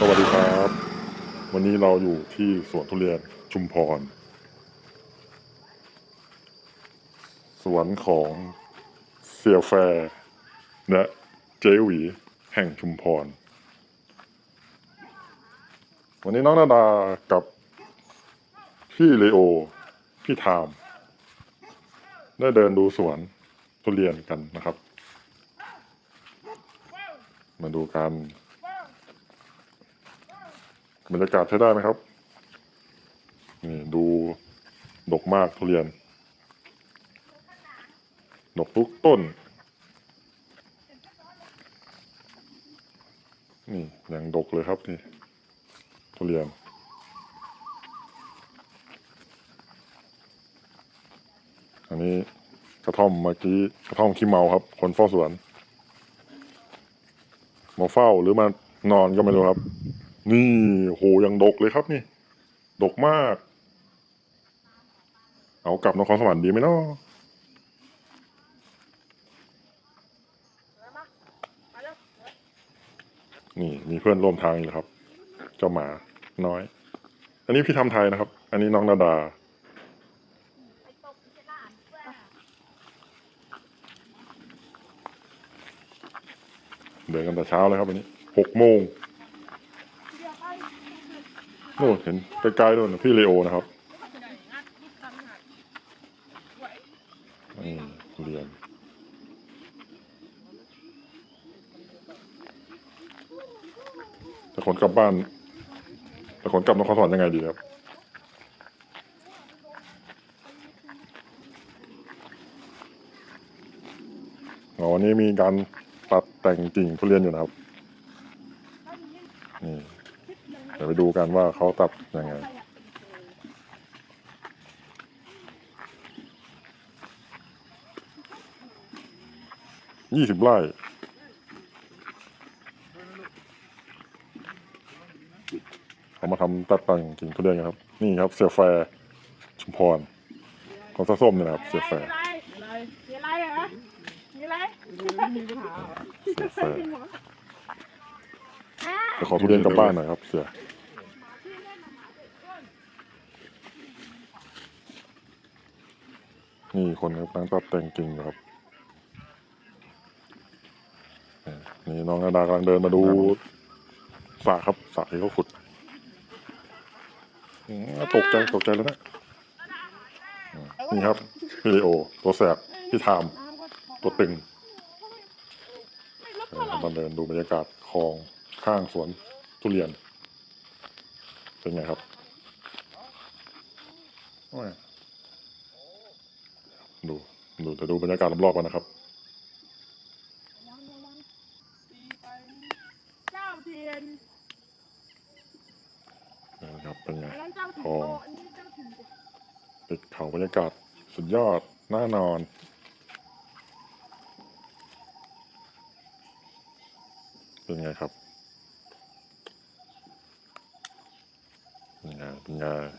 สวัสดีครับ วันนี้เราอยู่ที่สวนทุเรียนชุมพร สวนของเสียวแฟร์และเจหวีแห่งชุมพร วันนี้น้องนาดากับพี่เลโอ พี่ทาม ได้เดินดูสวนทุเรียนกันนะครับ มาดูกัน บรรยากาศใช้ได้ไหมครับนี่ดูดกมากทุเรียน ดกทุกต้น นี่อย่างดกเลยครับนี่ทุเรียนอันนี้กระท่อมเมื่อกี้กระท่อมขี้เมาครับ คนเฝ้าสวน มาเฝ้าหรือมานอนก็ไม่รู้ครับ นี่โหยังดกเลยครับนี่ ดกมาก เอากลับนครสวรรค์ดีไหมเนาะนี่มีเพื่อนร่วมทางอีกแล้วครับ เจ้าหมาน้อย อันนี้พี่ทำไทยนะครับ อันนี้น้องนาดา เดินกันแต่เช้าเลยครับวันนี้หกโมง นู่นเห็นไกลๆด้วยนะพี่เลโอนะครับนี่เรียนแต่ขนกลับบ้านแต่ขนกลับนครสวรรค์ยังไงดีครับอ๋อวันนี้มีการตัดแต่งกิ่งทุเรียนอยู่นะครับนี่ เดี๋ยวไปดูกันว่าเขาตัดยังไงยี่สิบไร่เขามาทำตัดแต่งกิ่งทุเรียนกันครับ นี่ครับเสียแฟร์ชุมพร ของส้ส้มเนี่ยนะครับ เสียแฟร์มีอะไรเหรอมีอะไรเสียแฟร์ จะขอทุเรียนกลับบ้านหน่อยครับ เสียนี่คนครับนั่งตัดแต่งกิ่งครับ นี่น้องนาดากำลังเดินมาดูสระครับสระที่เขาขุดตกใจตกใจแล้วนะ นี่ครับพี่เลโอ ตัวแสบพี่ทาม ตัวตึงมาเดินดูบรรยากาศคลอง ข้างสวนทุเรียน เป็นไงครับโอ้ยดู ดูแต่ดูบรรยากาศรอบๆกันนะครับเจ้าเทียนนะครับเป็นไงอันนั้นเจ้าถิ่นอ๋อโตอันนี้เจ้าถิ่นเด็กติดเขาบรรยากาศสุดยอดน่านอนเป็นไงครับ 네, 네.